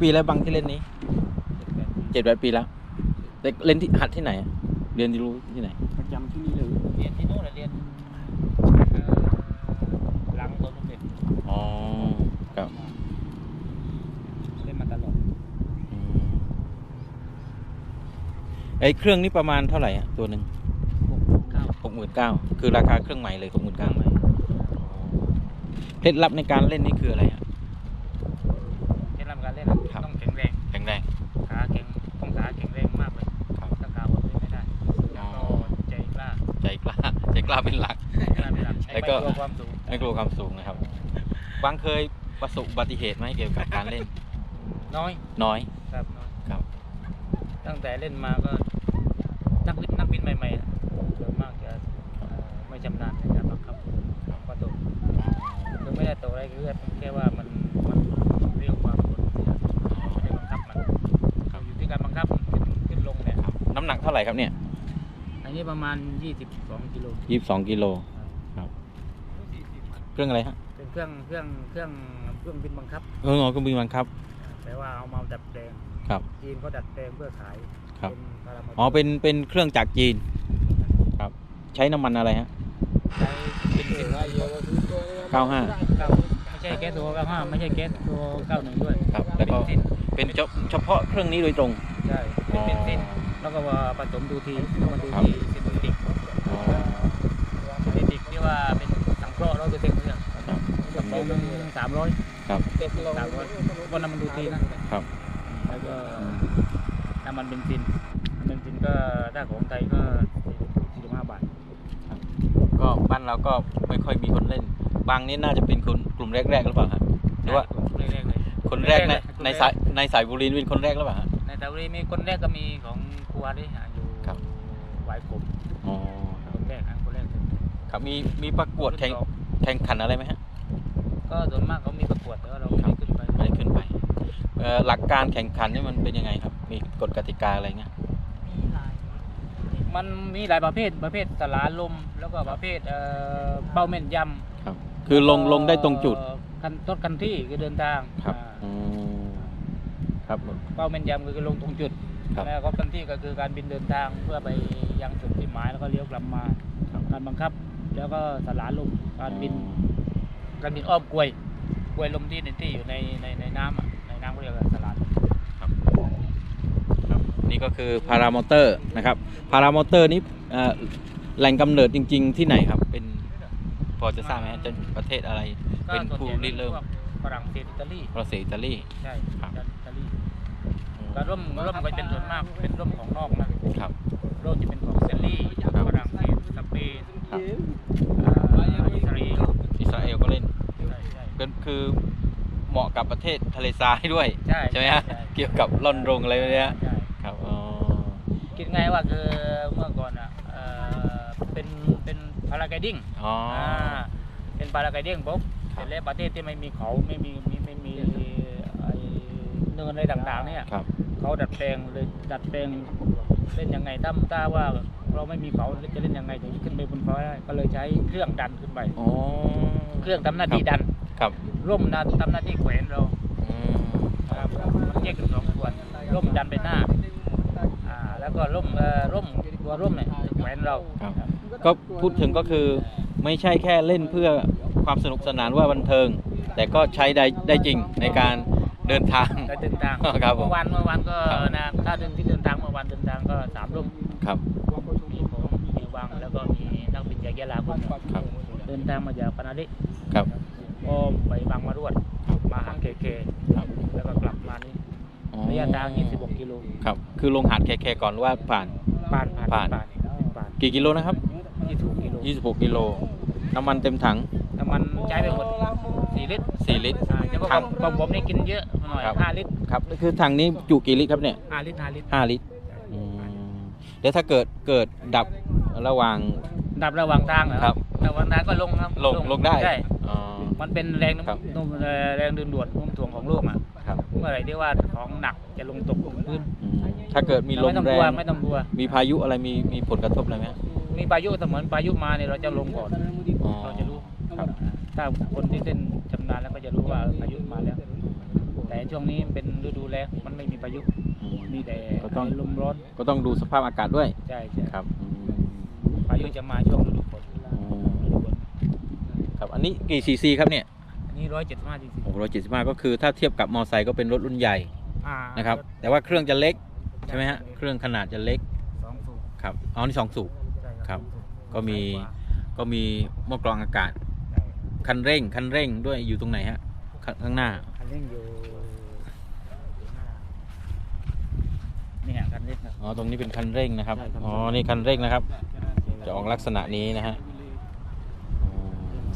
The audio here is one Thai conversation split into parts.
ปีแล้วบางที่เล่นนี้เจ็ดแปดปีแล้วแต่เล่นที่หัดที่ไหนอะเรียนที่รู้ที่ไหน ประจำที่นี่เลยเรียนที่โน่นน่ะเรียนเอ่อหลังตอนเด็กอ๋อครับเล่นมาตลอดอืมไอ้เครื่องนี้ประมาณเท่าไหร่อะตัวหนึ่งเก้าหกหมื่นเก้าคือราคาเครื่องใหม่เลยหกหมื่นเก้าเคล็ดลับในการเล่นนี่คืออะไรอะ ใจกล้าเป็นหลักกล้าเป็นหลัก แล้วก็ไม่กลัวความสูงไม่กลัวความสูงนะครับบางเคยประสบอุบัติเหตุไหมเกี่ยวกับการเล่น น้อยน้อย ครับน้อยครับ ตั้งแต่เล่นมาก็นักวินนักบินใหม่ๆอะส่วนมากจะเอ่อไม่ชำนาญในการบังคับก็ตกคือไม่ได้ตกอะไรคือแค่ว่ามันมันเรียวความกดไม่ได้บังคับมันอยู่ที่การบังคับขึ้นขึ้นลงเนี่ยน้ำหนักเท่าไหร่ครับเนี่ยอั นนี้ประมาณ 22กิโลยี่สิบสองกิโลครับ เครื่องอะไรฮะเป็นเครื่องเครื่องเครื่องเครื่องบินบังคับ เออเครื่องบินบังคับ แต่ว่าเอามาดัดแปลงครับ จีนเขาดัดแปลงเพื่อขายครับ เป็นพาราโมทอ๋อเป็นเป็นเครื่องจากจีน ครับ ใช้น้ำมันอะไรฮะ ใช้เป็นสินค้าเยอะเก้าห้าเก้าไม่ใช่แก๊สตัว95ไม่ใช่แก๊สตัว91ด้วยครับแล้วก็เบนซินเป็นเฉเฉพาะเครื่องนี้โดยตรง ใช่เป็นเบนซิน แล้วก็มาผสมดูทีแล้วมาดูครับทีซินเทติกอ๋อซินเทติกที่ว่าเป็นสังเคราะห์ร้อยเปอร์เซ็นต์เนี่ยครับกระป๋องหนึงสามร้อยครับสามร้อยวันนั้นมันดูทีนะครับแล้วก็น้ำมันเบนซินเบนซินก็ถ้าของไทยก็สี่สิบห้าบาทก็บ้านเราก็ไม่ค่อยมีคนเล่น บางนี่น่าจะเป็นคนกลุ่มแรกๆหรือเปล่าฮะหรือว่าแรกๆเลยคนแรกในแรกๆในสายในสายบุรีเป็นคนแรกหรือเปล่าฮะในตะวันมีคนแรกก็มีของ ครัวด้วยฮะอยู่ครับหวายกบอ๋อคนแรกฮะคนแรกเลยครับมีมีประกวดแข่งแข่งขันอะไรไหมฮะ ก็ส่วนมากเขามีประกวดแต่ว่าเราไม่ได้ขึ้นไปไม่ได้ขึ้นไปเอ่อหลักการแข่งขันนี่มันเป็นยังไงครับ มีกฎกติกาอะไรเงี้ยมันมีหลายประเภทประเภทตลาลมแล้วก็ประเภทเอ่อเป้าแม่นยำครับ คือลงลงได้ตรงจุดเอ่อคันต้นคันที่คือเดินทางครับอ่าอืมครับเป้าแม่นยำคือลงตรงจุด ครับ แล้วก็คันที่ก็คือการบินเดินทางเพื่อไปยังจุดที่หมายแล้วก็เลี้ยวกลับมาครับการบังคับ แล้วก็สลาลมการบิน การบินอ้อมกลวยกลวยลมที่ในที่อยู่ในในในน้ำอะในน้ำเขาเรียกว่าสลาลมครับครับนี่ก็คือพารามอเตอร์นะครับพารามอเตอร์นี้เอ่อแหล่งกำเนิดจริง ๆ ที่ไหนครับ เป็นพอจะทราบไหมฮะจะประเทศอะไรก็เป็นส่วนผู้ใหญ่ริเริ่มพวกฝรั่งเศสอิตาลีฝรั่งเศสอิตาลีใช่ครับอิตาลี การร่มร่มก็เป็นส่วนมากเป็นร่มของนอกนะครับร่มจะเป็นของอิตาลีครับฝรั่งเศสสเปนครับอ่าอิสราเอลอิสราเอลก็เล่นใช่ใช่เป็นคือเหมาะกับประเทศทะเลทรายด้วยใช่ใช่ไหมฮะใช่เกี่ยวกับล่อนรงอะไรแบบเนี้ยใช่ครับอ๋อคิดไงว่าคือเมื่อก่อนอะเอ่อเป็นเป็นพาราไกดิ้งอ๋อออ่าเป็นพาราไกดิ้งปุ๊บคเสรับร็จแล้วประเทศที่ไม่มีเขาไม่มีมีไม่มีไอ้เนินอะไรต่างๆเนี่ยครับ เขาดัดแปลงเลยดัดแปลงเล่นยังไงถ้าถ้าว่าเราไม่มีเขาจะเล่นยังไงถึงจะขึ้นไปบนฟ้าได้ก็เลยใช้เครื่องดันขึ้นไปอ๋อเครื่องทำหน้าที่ดันครับร่มนะทำหน้าที่แขวนเราอืมครับมันแยกกันสองส่วนร่มดันไปหน้าอ่าแล้วก็ร่มเอ่อร่มตัวร่มเนี่ยแขวนเราครับก็พูดถึงก็คือไม่ใช่แค่เล่นเพื่อความสนุกสนานว่าบันเทิง แต่ก็ใช้ได้ได้จริงในการ เดินทาง การเดินทางครับผมเมื่อวานเมื่อวานก็ครับนะถ้าเดินที่เดินทางเมื่อวานเดินทางก็สามร่มครับมีผมมีวังแล้วก็มีนักบินจากยะลาคนหนึ่งครับ เดินทางมาจากปานาดิครับก็ไปบางมะรวดมาหาเคเคครับแล้วก็กลับมานี่อ๋อระยะทาง 26 กิโลครับ คือลงหาดแค่ๆก่อนหรือว่าผ่านผ่านผ่าน ผ่านผ่านผ่านกี่กิโลนะครับ 26 กิโล 26 กิโล น้ำมันเต็มถัง น้ำมันใช้ไปหมด4 ลิตร4ลิตร อ่าเฉพาะถังของผมนี่กินเยอะหน่อยครับ5ลิตรครับคือถังนี้จุกี่ลิตรครับเนี่ย5ลิตร5ลิตร5ลิตรอืมเดี๋ยวถ้าเกิดเกิดดับระหว่าง ดับระหว่างทางเหรอครับ ระหว่างทางก็ลงครับลงลงได้ใช่อ๋อ มันเป็นแรงครับนุ่มเอ่อแรงดึงดูดนุ่มถ่วงของโลกอะครับเมื่อไหร่ที่ว่าของหนักจะลงตกถึงพื้นอืมถ้าเกิดมีลมไต้องแรกลัวง ไม่ต้องกลัว มีพายุอะไรมีมีผลกระทบอะไรไหมฮะมีพายุเสมือนพายุมาเนี่ยเราจะลงก่อน อ๋อเราจะรู้ครับ ถ้าคนที่เล่นชำนาญแล้วก็จะรู้ว่าพายุมาแล้ว แต่ช่วงนี้เป็นฤดูแล้งมันไม่มีพายุอืมมีแต่ก็ต้อง ลมร้อนก็ต้องดูสภาพอากาศด้วยใช่ใช่ครับอืมพายุจะมาช่วงฤดูฝนอืมฤดูฝนครับอันนี้กี่ซีซีครับเนี่ยอันนี้ร้อยเจ็ดสิบห้าจริงโอ้ร้อยเจ็ดสิบห้าก็คือถ้าเทียบกับมอไซค์ก็เป็นรถรุ่นใหญ่ๆอ่านะครับ แต่ว่าเครื่องจะเล็กใช่ไหมฮะเครื่องขนาดจะเล็กสองสูบครับอ๋อนี่สองสูบ ใช่ครับสองสูบก็มีซ้ายขวาก็มีหม้อกรองอากาศใช่ คันเร่งคันเร่งด้วยอยู่ตรงไหนฮะข้างข้างหน้า คันเร่งอยู่นี่ฮะคันเร่งครับ อ๋อตรงนี้เป็นคันเร่งนะครับ ใช่ครับ อ๋อนี่คันเร่งนะครับ จะออกลักษณะนี้นะฮะอ๋อ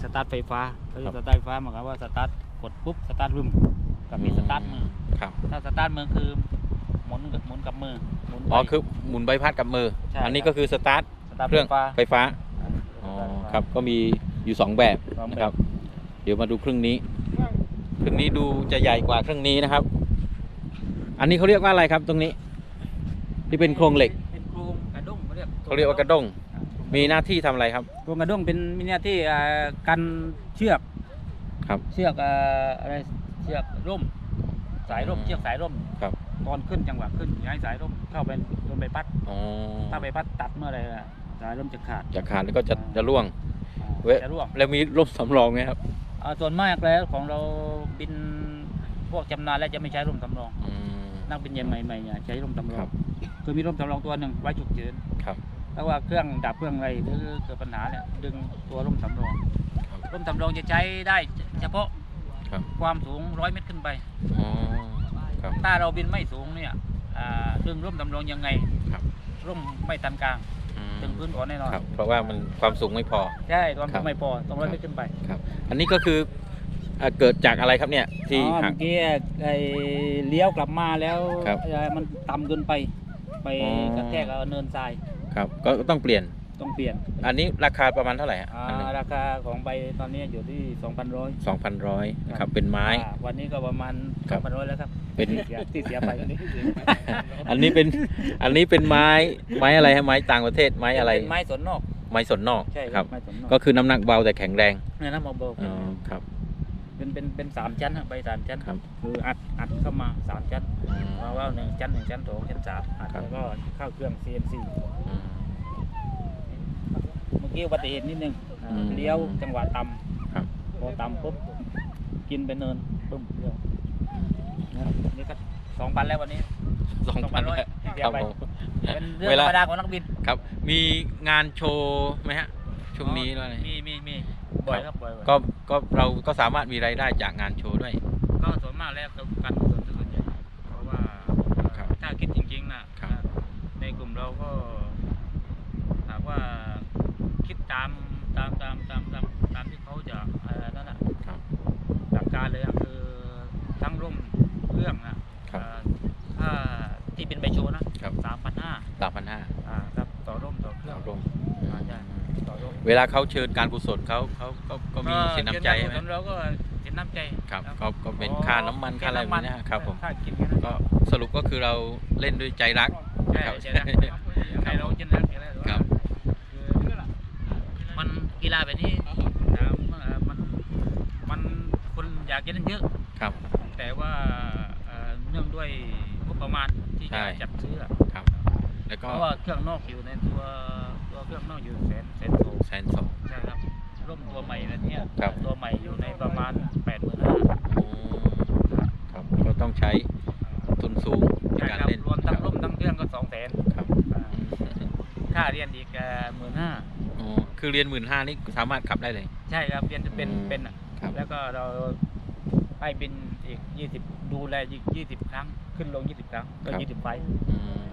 สตาร์ทไฟฟ้าเขาเรียครักบสตาร์ทไฟฟ้าหมายความว่าสตาร์ทกดปุ๊บสตาร์ทรึมกับมีสตาร์ทมือครับถ้าสตาร์ทมือคือหมุนกับหมุนกับมือหมุนไป อ๋อคือหมุนใบพัดกับมือ ใช่อันนี้ครับ ก็คือสตาร์ทสตาร์ทเครื่องไฟฟ้าไฟฟ้าอ่าอ๋อสตาทไฟฟ้าครับก็มี อยู่สองแบบสองแบบนะครับ เดี๋ยวมาดูเครื่องนี้เครื่องนี้ดูจะใหญ่กว่าเครื่องนี้นะครับ อันนี้เขาเรียกว่าอะไรครับตรงนี้ ที่เป็นโครงเหล็กเป็นโครงกระด้งเขาเรียกเขาเรียกว่ากระด้งอ่ามีหน้าที่ทำอะไรครับโครงกระด้งเป็นมีหน้าที่อ่ากันเชือกครับเชือกอ่าอะไรเชือกร่ม สายร่มอืมเชือกสายร่มครับตอนขึ้นจังหวะขึ้นอย่าให้สายร่มเข้าไปโดนใบพัดอ๋อถ้าใบพัดตัดเมื่อไหรอะสายร่มจะขาดจะขาดแล้วก็จะจะร่วงอ่า เว้ยจะร่วงแล้วมีร่มสำรองไหมครับอ่าส่วนมากแล้วของเราบินพวกจำนานแล้วจะไม่ใช้ร่มสำรอง อืม นักบินใหม่ๆเนี่ยใช้ร่มสำรอครังบคือมีร่มสำรองตัวหนึ่งไว้ฉุกเฉินครับถ้าว่าเครื่องดับเครื่องอะไรหรือเกิดปัญหาเนี่ยดึงตัวร่มสำรอง ครับ ร่มสำรองจะใช้ได้เฉพาะครับ ความสูงร้อยเมตรขึ้นไป อ๋อ ครับ ถ้าเราบินไม่สูงเนี่ยอ่าดึงร่มสำรองยังไงครับ ร่มไม่ตันกลางอืม ถึงพื้นก่อนแน่นอนครับ เพราะว่ามันความสูงไม่พอ ใช่ความครัสูบงไม่พอต้องร้อยเมตรขึ้นไปครับ อันนี้ก็คือเอ่อเกิดจากอะไรครับเนี่ยที่อ๋อหัเมื่ก อกี้ไอ้เลี้ยวกลับมาแล้วครับเอ่อมันต่ำเกินไป ไปอ๋อ กระแทกเอาเนินทรายครับ ก็ต้องเปลี่ยน ต้องเปลี่ยนอันนี้ราคาประมาณเท่าไหร่ฮะอ่าอันหนึ่งราคาของใบตอนนี้อยู่ที่2,100สองพันร้อยนะครับเป็นไม้อ่าวันนี้ก็ประมาณครับ2,100แล้วครับเป็น ที่เสียที่เสียไปวันนี้อันนี้เป็นอันนี้เป็นไม้ไม้อะไรฮะไม้ต่างประเทศไม้อะไร เป็นไม้สนนอกไม้สนนอกใช่ครับ ไม้สนนอกก็คือน้ำหนักเบาแต่แข็งแรงเนี่ยนะมองโบอ๋อครับ เป็นเป็นเป็นสามชั้นอะใบสามชั้นครับ คืออัดอัดเข้ามาสามชั้น อืมมาว่าหนึ่งชั้นหนึ่งชั้นสองชั้นสามอัดครับ แล้วก็เข้าเครื่อง CNC อืม เมื่อกี้อุบัติเหตุนิดนึงอ่าอืมเลี้ยวจังหวะต่ครับำพอต่ำปุ๊บกินไปเนินปึ้มเลี้ยวนะนี่ก็สองพันแล้ววันนี้ สองพัน2,100ครับเสียไปผม เป็นเรื่องเวธรลารมดาของนักบินครับ มีงานโชว์ไหมฮะ ช่วงนี้ด้วยมีมีมีบ่อยครับบ่อยบ่อยก็ก็เราก็สามารถมีรายได้จากงานโชว์ด้วย ก็ส่วนมากแล้วกับการกุศลส่วนใหญ่เพราะว่าครับถ้าคิดจริงๆนะครับ ในกลุ่มเราก็ถามว่า คิดตามตามตามตามตามตามที่เขาจะเอ่อนั่นแหละครับ หลักการเลยอะคือทั้งร่มเครื่องนะครับ เอ่อถ้าที่เป็นใบโชว์นะครับสามพันห้าสามพันห้าอ่าครับต่อร่มต่อเครื่องร่วมอ่าใช่ ต่อร่มเวลาเขาเชิญการกุศลเขาเขาก็ก็มีสินน้ำใจเกี่ยวไหมกับเราก็สินน้ำใจครับแล้วก็ก็เป็นค่าน้ำมันค่าอะไรแบบนี้นะครับผม ค่ากินแค่นั้นก็สรุปก็คือเราเล่นด้วยใจรัก ใช่ครับใช่นะให้เราจินตนาการได้ว่าครับคือ มันกีฬาแบบนี้ถามว่ามันมันคนอยากจะเล่นเยอะครับ แต่ว่าเอ่อเนื่องด้วยงบประมาณที่ใช่จะจัดซื้ออะครับแล้วเพก็ราะว่าเครื่องนอกอยู่ในตัวตัวเครื่องนอกอยู่แสนแสนโถแสนสองใช่ครับร่มตัวใหม่นะเนี่ยครับตัวใหม่อยู่ในประมาณแปดหมื่นห้าครับก็ต้องใช้ทุนสูงในใช่การครับเล่น ค่าเรียนอีกหมื่นห้าอ๋อคือเรียนหมื่นห้านี่สามารถขับได้เลย ใช่ครับเรียนจะเป็นอืมเป็นอะครับแล้วก็เราให้บินอีก20ดูแลอีก20ครั้ง ขึ้นลง20ครั้งก็ครับ20ไฟล์อืม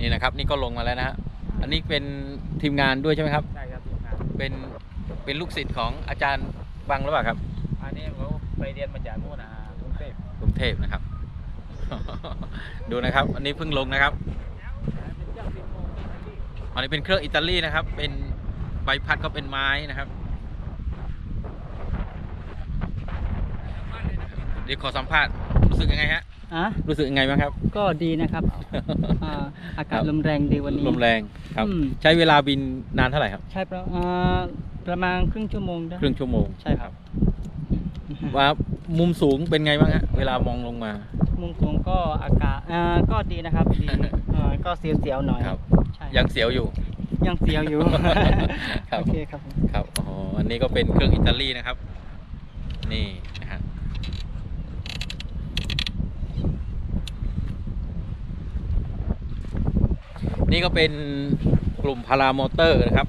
นี่นะครับ นี่ก็ลงมาแล้วนะฮะอันนี้เป็นทีมงานด้วยใช่ไหมครับใช่ครับทีมงานเป็นเป็นลูกศิษย์ของอาจารย์บังหรือเปล่าครับ อันนี้เขาไปเรียนมาจากนู่นนะกรุงเทพกรุงเทพนะครับ ดูนะครับ อันนี้เพิ่งลงนะครับ อันนี้เป็นเครื่องอิตาลีนะครับ เป็นใบพัดก็เป็นไม้นะครับ เดี๋ยวขอสัมภาษณ์รู้สึกยังไงฮะ อะรู้สึกยังไงบ้างครับ ก็ดีนะครับอ่าอากาศลมแรงดีวันนี้ ลมแรงครับ อืม ใช้เวลาบินนานเท่าไหร่ครับ ใช่ประอ่าประมาณครึ่งชั่วโมงได้ ครึ่งชั่วโมงใช่ครับ ว่ามุมสูงเป็นไงบ้างฮะเวลามองลงมา มุมสูงก็อากาศอ่าก็ดีนะครับดีเอ่อก็เสียวๆหน่อยครับใช่ ยังเสียวอยู่ ยังเสียวอยู่ ครับ โอเคครับผมครับอ๋ออันนี้ก็เป็นเครื่องอิตาลีนะครับ นี่นะฮะนี่ก็เป็นกลุ่มพารามอเตอร์นะครับ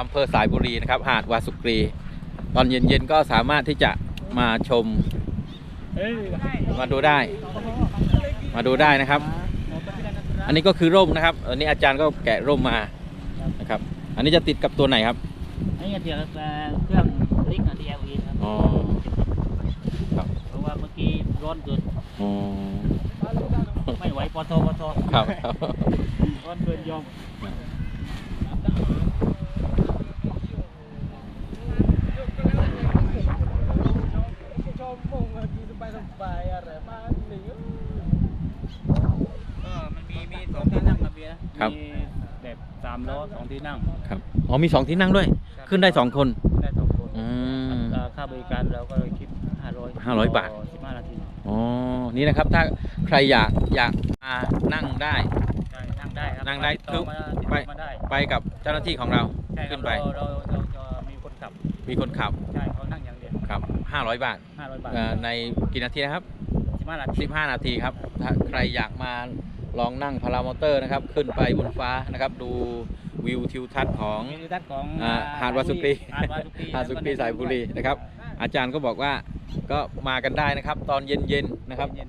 อำเภอสายบุรีนะครับ หาดวาสุกรี ตอนเย็นๆก็สามารถที่จะมาชม มาดูได้ มาดูได้นะครับ อันนี้ก็คือร่มนะครับ อันนี้อาจารย์ก็แกะร่มมานะครับ อันนี้จะติดกับตัวไหนครับนี่เดี๋ยวเครื่องลิงก์ DLE ครับอ๋อครับเพราะว่าเมื่อกี้ร้อนเกินอ๋อไม่ไหวปอโทปอโทครับครับร้อนเกินยอม ก็มันมีมีสองที่นั่ง ครับเบียร์นะครับ มีแบบสามล้อสองที่นั่งครับอ๋อมีสองที่นั่งด้วย ขึ้นได้สองคน ได้สองคนอืม อ่าค่าบริการเราก็เลยคิดห้าร้อย500บาท สิบห้านาทีอ๋อนี่นะครับถ้าใครอยากอยากมานั่งได้ใช่นั่งได้ครับนั่งได้ติต่อมาติดไปต่อมาได้ไปกับเจ้าหน้าที่ของเรา ใช่ครัขึ้บนไป เราเราเราจะมีคนขับมีคนขับใช่เขานั่งอย่างเดียวครับ 500 บาทห้าร้อยบาทเอ่อในกี่นาทีนะครับ สิบห้านาที15 นาทีครับถ้าใครอยากมา ลองนั่งพารามอเตอร์นะครับ ขึ้นไปบนฟ้านะครับ ดูวิวทิวทัศน์ของมีวิวทัศน์ของอ่าหาดวาสุกรีหาดวาสุกรีหาดสุกรีสายบุรีนะครับ อาจารย์ก็บอกว่าก็มากันได้นะครับ ตอนเย็นๆนะครับ เย็น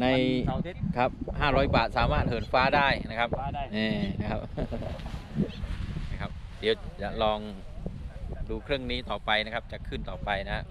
ในวันเสาร์อาทิตย์ ครับ 500 บาทสามารถเหินฟ้าได้นะครับฟ้าได้ นี่นะครับ นะครับ เดี๋ยวจะลองดูเครื่องนี้ต่อไปนะครับ จะขึ้นต่อไปนะฮะ